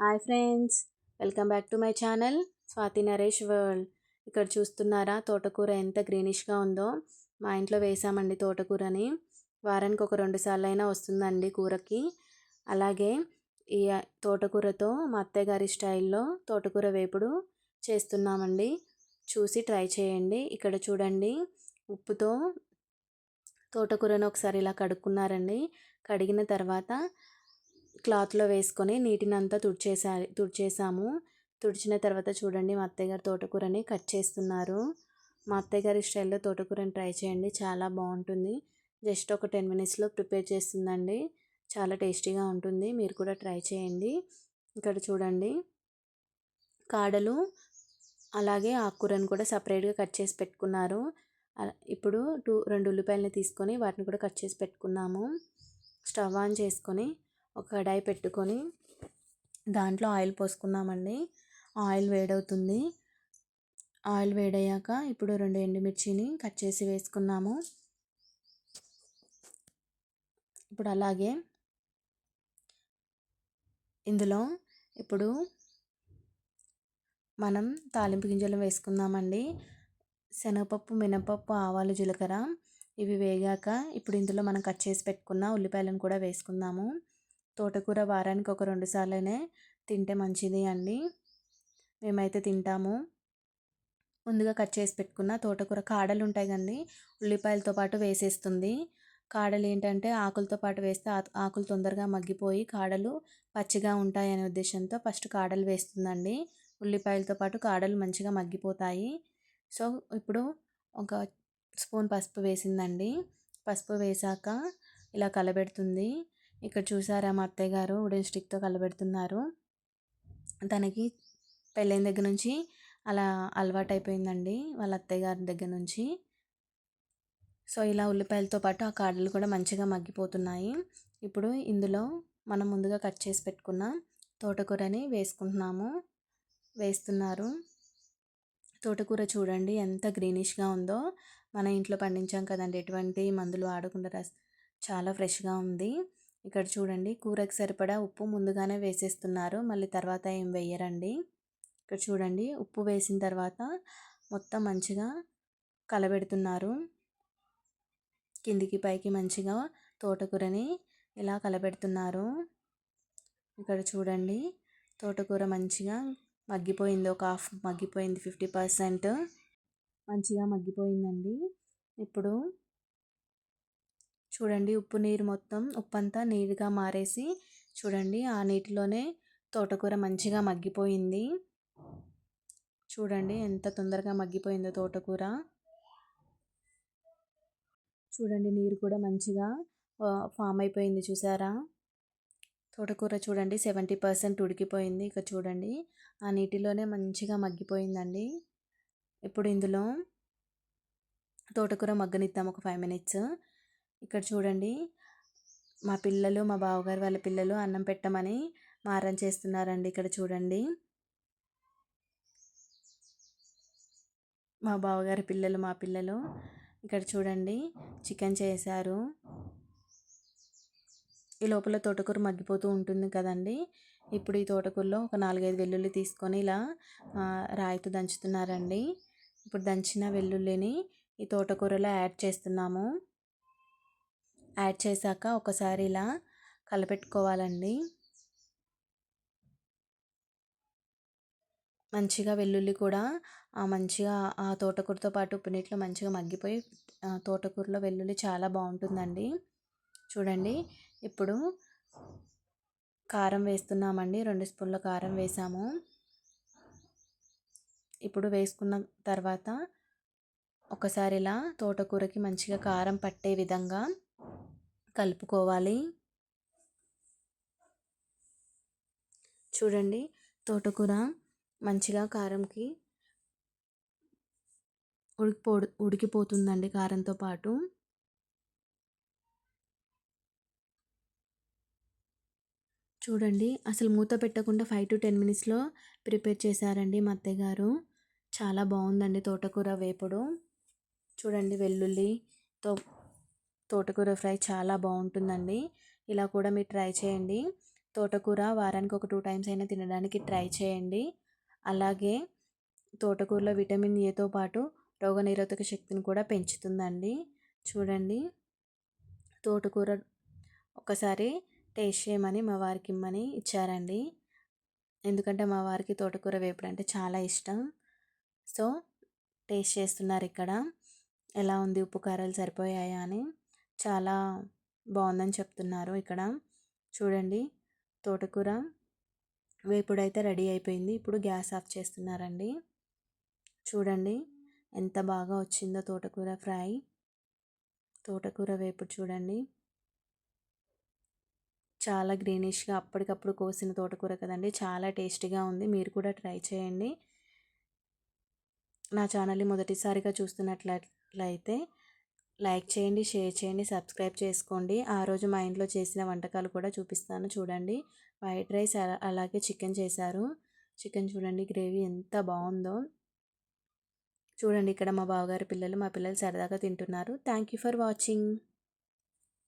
Hi friends welcome back to my channel Swathi Naresh world. ఇక్కడ చూస్తున్నారా తోటకూర ఎంత గ్రీనిష్గా ఉందో? మా ఇంట్లో వేసామండి తోటకూరని. వారానికి ఒక రెండు సార్లు అయినా వస్తుందండి కూరకి. అలాగే ఈ తోటకూరతో మా అత్తయ్య గారి స్టైల్లో తోటకూర వేపుడు చేస్తున్నామండి. చూసి ట్రై చేయండి. ఇక్కడ చూడండి ఉప్పుతో తోటకూరను ఒకసారి ఇలా కడుక్కున్నారండి. కడిగిన తర్వాత క్లాత్లో వేసుకొని నీటిని అంతా తుడిచేసా తుడిచేసాము. తుడిచిన తర్వాత చూడండి మా అత్తయ్య గారు తోటకూరని కట్ చేస్తున్నారు. మా అత్తయ్య గారి స్టైల్లో తోటకూరని ట్రై చేయండి చాలా బాగుంటుంది. జస్ట్ ఒక టెన్ మినిట్స్లో ప్రిపేర్ చేస్తుందండి. చాలా టేస్టీగా ఉంటుంది మీరు కూడా ట్రై చేయండి. ఇక్కడ చూడండి కాడలు అలాగే ఆకుకూరను కూడా సపరేట్గా కట్ చేసి పెట్టుకున్నారు. ఇప్పుడు టూ రెండు ఉల్లిపాయలని తీసుకొని వాటిని కూడా కట్ చేసి పెట్టుకున్నాము. స్టవ్ ఆన్ చేసుకొని ఒక కడాయి పెట్టుకొని దాంట్లో ఆయిల్ పోసుకున్నామండి ఆయిల్ వేడవుతుంది. ఆయిల్ వేడయ్యాక ఇప్పుడు రెండు ఎండుమిర్చిని కట్ చేసి వేసుకున్నాము ఇప్పుడు అలాగే ఇందులో ఇప్పుడు మనం తాలింపు గింజలు వేసుకుందామండి. శనగపప్పు మినపప్పు ఆవాలు జీలకర్ర ఇవి వేగాక ఇప్పుడు ఇందులో మనం కట్ చేసి పెట్టుకున్న ఉల్లిపాయలను కూడా వేసుకుందాము. తోటకూర వారానికి ఒక రెండు సార్లనే తింటే మంచిది అండి. మేమైతే తింటాము. ముందుగా కట్ చేసి పెట్టుకున్న తోటకూర కాడలు ఉంటాయి కండి ఉల్లిపాయలతో పాటు వేసేస్తుంది. కాడలు ఏంటంటే ఆకులతో పాటు వేస్తే ఆకులు తొందరగా మగ్గిపోయి కాడలు పచ్చిగా ఉంటాయనే ఉద్దేశంతో ఫస్ట్ కాడలు వేస్తుందండి. ఉల్లిపాయలతో పాటు కాడలు మంచిగా మగ్గిపోతాయి. సో ఇప్పుడు ఒక స్పూన్ పసుపు వేసిందండి. పసుపు వేసాక ఇలా కలబెడుతుంది. ఇక్కడ చూసారా మా అత్తయ్య గారు ఉడెన్ స్టిక్తో కలబెడుతున్నారు. తనకి పెళ్ళైన దగ్గర నుంచి అలా అలవాటు అయిపోయిందండి వాళ్ళ అత్తయ్య గారి దగ్గర నుంచి. సో ఇలా ఉల్లిపాయలతో పాటు ఆ కాడలు కూడా మంచిగా మగ్గిపోతున్నాయి. ఇప్పుడు ఇందులో మనం ముందుగా కట్ చేసి పెట్టుకున్న తోటకూరని వేసుకుంటున్నాము. వేస్తున్నారు. తోటకూర చూడండి ఎంత గ్రీనిష్గా ఉందో. మన ఇంట్లో పండించాం కదండి. ఎటువంటి మందులు ఆడకుండా చాలా ఫ్రెష్గా ఉంది. ఇక్కడ చూడండి. కూరకు సరిపడా ఉప్పు ముందుగానే వేసేస్తున్నారు. మళ్ళీ తర్వాత ఏం వేయరండి? ఇక్కడ చూడండి. ఉప్పు వేసిన తర్వాత మొత్తం మంచిగా కలబెడుతున్నారు. కిందికి పైకి మంచిగా తోటకూరని ఇలా కలబెడుతున్నారు. ఇక్కడ చూడండి. తోటకూర మంచిగా మగ్గిపోయింది. ఒక హాఫ్ మగ్గిపోయింది. ఫిఫ్టీ పర్సెంట్ మంచిగా మగ్గిపోయిందండి. ఇప్పుడు చూడండి ఉప్పు నీరు మొత్తం ఉప్పు అంతా నీరుగా మారేసి చూడండి ఆ నీటిలోనే తోటకూర మంచిగా మగ్గిపోయింది. చూడండి ఎంత తొందరగా మగ్గిపోయిందో తోటకూర. చూడండి నీరు కూడా మంచిగా ఫామ్ అయిపోయింది చూసారా? తోటకూర చూడండి సెవెంటీ పర్సెంట్ ఉడికిపోయింది. ఇక చూడండి ఆ నీటిలోనే మంచిగా మగ్గిపోయిందండి. ఇప్పుడు ఇందులో తోటకూర మగ్గనిద్దాం ఒక ఫైవ్ మినిట్స్. ఇక్కడ చూడండి. మా పిల్లలు మా బావగారు వాళ్ళ పిల్లలు అన్నం పెట్టమని మారం చేస్తున్నారండి ఇక్కడ చూడండి. మా బావగారి పిల్లలు మా పిల్లలు ఇక్కడ చూడండి. చికెన్ చేశారు. ఈ లోపల తోటకూర మగ్గిపోతూ ఉంటుంది కదండి. ఇప్పుడు ఈ తోటకూరలో ఒక నాలుగైదు వెల్లుల్లి తీసుకొని ఇలా రాయితో దంచుతున్నారండి. ఇప్పుడు దంచిన వెల్లుల్లిని ఈ తోటకూరలో యాడ్ చేస్తున్నాము. యాడ్ చేశాక ఒకసారి ఇలా కలపెట్టుకోవాలండి. మంచిగా వెల్లుల్లి కూడా మంచిగా ఆ తోటకూరతో పాటు ఉప్పు నీటిలో మంచిగా మగ్గిపోయి తోటకూరలో వెల్లుల్లి చాలా బాగుంటుందండి. చూడండి ఇప్పుడు కారం వేస్తున్నామండి. రెండు స్పూన్ల కారం వేసాము. ఇప్పుడు వేసుకున్న తర్వాత ఒకసారి ఇలా తోటకూరకి మంచిగా కారం పట్టే విధంగా కలుపుకోవాలి. చూడండి తోటకూర మంచిగా కారంకి ఉడికిపో ఉడికిపోతుందండి కారంతో పాటు. చూడండి అసలు మూత పెట్టకుండా ఫైవ్ టు టెన్ మినిట్స్లో ప్రిపేర్ చేశారండి మా అత్తయ్య గారు. చాలా బాగుందండి తోటకూర వేపుడు. చూడండి వెల్లుల్లితో తోటకూర ఫ్రై చాలా బాగుంటుందండి. ఇలా కూడా మీరు ట్రై చేయండి. తోటకూర వారానికి ఒక టూ టైమ్స్ అయినా తినడానికి ట్రై చేయండి. అలాగే తోటకూరలో విటమిన్ ఏతో పాటు రోగనిరోధక శక్తిని కూడా పెంచుతుందండి. చూడండి. తోటకూర ఒకసారి టేస్ట్ చేయమని మా వారికి ఇమ్మని ఇచ్చారండి. ఎందుకంటే మా వారికి తోటకూర వేపుడు అంటే చాలా ఇష్టం. సో టేస్ట్ చేస్తున్నారు ఇక్కడ. ఎలా ఉంది? ఉప్పు కారాలు సరిపోయాయా అని. చాలా బాగుందని చెప్తున్నారు ఇక్కడ. చూడండి తోటకూర వేపుడైతే రెడీ అయిపోయింది. ఇప్పుడు గ్యాస్ ఆఫ్ చేస్తున్నారండి. చూడండి ఎంత బాగా వచ్చిందో తోటకూర ఫ్రై. తోటకూర వేపుడు చూడండి. చాలా గ్రీనిష్గా అప్పటికప్పుడు కోసిన తోటకూర కదండి. చాలా టేస్టీగా ఉంది. మీరు కూడా ట్రై చేయండి. నా ఛానల్ని మొదటిసారిగా చూస్తున్నట్లయితే లైక్ చేయండి షేర్ చేయండి సబ్స్క్రైబ్ చేసుకోండి. ఆ రోజు మా ఇంట్లో చేసిన వంటకాలు కూడా చూపిస్తాను చూడండి. వైట్ రైస్ అలాగే చికెన్ చేశారు. చికెన్ చూడండి గ్రేవీ ఎంత బాగుందో. చూడండి ఇక్కడ మా బావగారి పిల్లలు మా పిల్లలు సరదాగా తింటున్నారు. Thank you for watching.